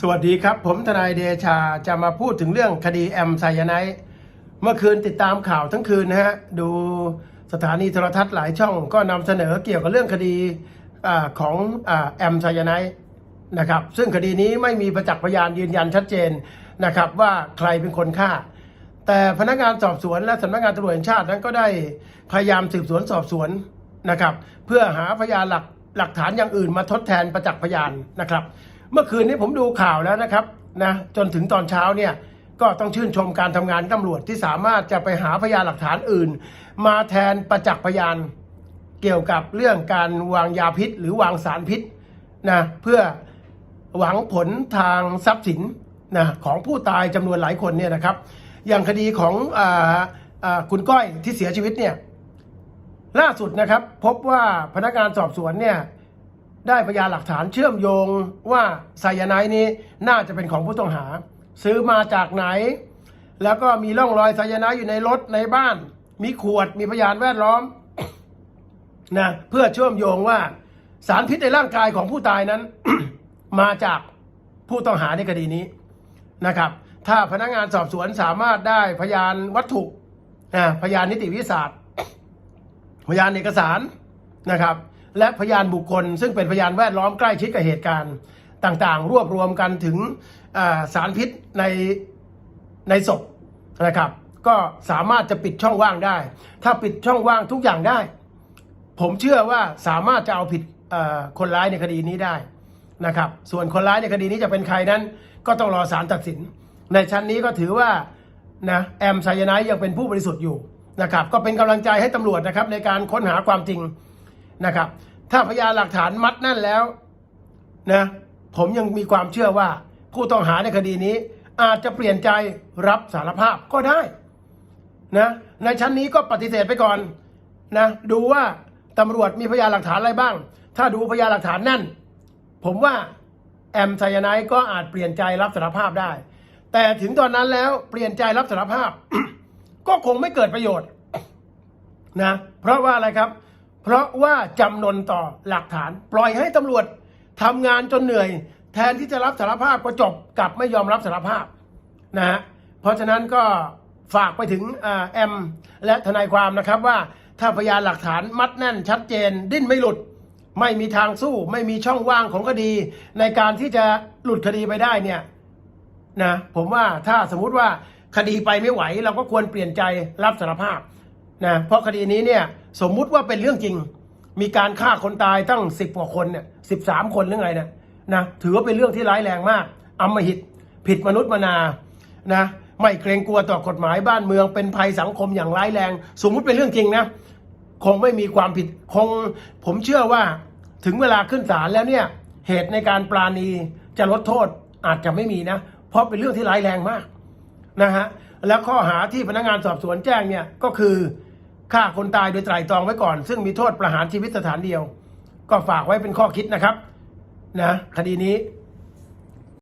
สวัสดีครับ ผมทนายเดชาจะมาพูดถึงเรื่องคดีแอมไซยาไนท์เมื่อคืนติดตามข่าวทั้งคืนนะฮะ ดูสถานีโทรทัศน์หลายช่องก็นำเสนอเกี่ยวกับเรื่องคดีอของอแอมไซยาไนท์นะครับ ซึ่งคดีนี้ไม่มีประจักษ์พยานยืนยันชัดเจนนะครับว่าใครเป็นคนฆ่า แต่พนักงานสอบสวนและสำนักงานตำรวจแห่งชาตินั้นก็ได้พยายามสืบสวนสอบสวนนะครับ เพื่อหาพยานหลักหลักฐานอย่างอื่นมาทดแทนประจักษ์พยานนะครับ เมื่อคืนนี้ผมดูข่าวแล้วนะครับนะจนถึงตอนเช้าเนี่ยก็ต้องชื่นชมการทำงานตำรวจที่สามารถจะไปหาพยานหลักฐานอื่น มาแทนประจักษ์พยานเกี่ยวกับเรื่องการวางยาพิษ หรือวางสารพิษนะเพื่อหวังผลทางทรัพย์สินนะของผู้ตายจำนวนหลายคนเนี่ยนะครับ อย่างคดีของออคุณก้อยที่เสียชีวิตเนี่ยล่าสุดนะครับ พบว่าพนักงานสอบสวนเนี่ย ได้พยานหลักฐานเชื่อมโยงว่าไซยาไนด์นี้น่าจะเป็นของผู้ต้องหา ซื้อมาจากไหน แล้วก็มีร่องรอยไซยาไนด์อยู่ในรถในบ้าน มีขวดมีพยานแวดล้อมนะเพื่อเชื่อมโยงว่าสารพิษในร่างกายของผู้ตายนั้น มาจากผู้ต้องหาในคดีนี้นะครับ ถ้าพนักงานสอบสวนสามารถได้พยานวัตถุอ่าพยานนิติวิทยาศาสตร์ พยานเอกสารนะครับ และพยานบุคคล ซึ่งเป็นพยานแวดล้อมใกล้ชิดกับเหตุการณ์ต่างๆ รวบรวมกันถึงสารพิษในในศพนะครับ ก็สามารถจะปิดช่องว่างได้ ถ้าปิดช่องว่างทุกอย่างได้ ผมเชื่อว่าสามารถจะเอาผิดคนร้ายในคดีนี้ได้นะครับ ส่วนคนร้ายในคดีนี้จะเป็นใครนั้น ก็ต้องรอศาลตัดสิน ในชั้นนี้ก็ถือว่านะแอมไซยาไนด์ยังเป็นผู้บริสุทธิ์อยู่นะครับ ก็เป็นกำลังใจให้ตำรวจนะครับในการค้นหาความจริง นะครับ ถ้าพยานหลักฐานมัดแน่นแล้วนะผมยังมีความเชื่อว่าผู้ต้องหาในคดีนี้ อาจจะเปลี่ยนใจรับสารภาพก็ได้นะในชั้นนี้ก็ปฏิเสธไปก่อนนะดูว่าตำรวจมีพยานหลักฐานอะไรบ้าง ถ้าดูพยานหลักฐานแน่น ผมว่าแอมไซยาไนด์ก็อาจเปลี่ยนใจรับสารภาพได้ แต่ถึงตอนนั้นแล้วเปลี่ยนใจรับสารภาพ ก็คงไม่เกิดประโยชน์นะเพราะว่าอะไรครับ เพราะว่าจำนนต่อหลักฐาน ปล่อยให้ตำรวจทำงานจนเหนื่อย แทนที่จะรับสารภาพก็จบกลับไม่ยอมรับสารภาพนะฮะเพราะฉะนั้นก็ฝากไปถึงแอมและทนายความนะครับว่าถ้าพยานหลักฐานมัดแน่นชัดเจน ดิ้นไม่หลุด ไม่มีทางสู้ ไม่มีช่องว่างของคดี ในการที่จะหลุดคดีไปได้เนี่ยนะผมว่าถ้าสมมติว่าคดีไปไม่ไหว เราก็ควรเปลี่ยนใจรับสารภาพ นะเพราะคดีนี้เนี่ยสมมุติว่าเป็นเรื่องจริง มีการฆ่าคนตายตั้งสิบกว่าคนเนี่ยสิบสามคนหรือไงเนี่ยนะถือว่าเป็นเรื่องที่ร้ายแรงมากอำมหิตผิดมนุษย์มนานะไม่เกรงกลัวต่อกฎหมายบ้านเมืองเป็นภัยสังคมอย่างร้ายแรง สมมุติเป็นเรื่องจริงนะคงไม่มีความผิดคงผมเชื่อว่าถึงเวลาขึ้นศาลแล้วเนี่ยเหตุในการปราณีจะลดโทษอาจจะไม่มีนะ เพราะเป็นเรื่องที่ร้ายแรงมากนะฮะและข้อหาที่พนักงานสอบสวนแจ้งเนี่ยก็คือ ฆ่าคนตายโดยไตร่ตรองไว้ก่อน ซึ่งมีโทษประหารชีวิตสถานเดียว ก็ฝากไว้เป็นข้อคิดนะครับ นะ คดีนี้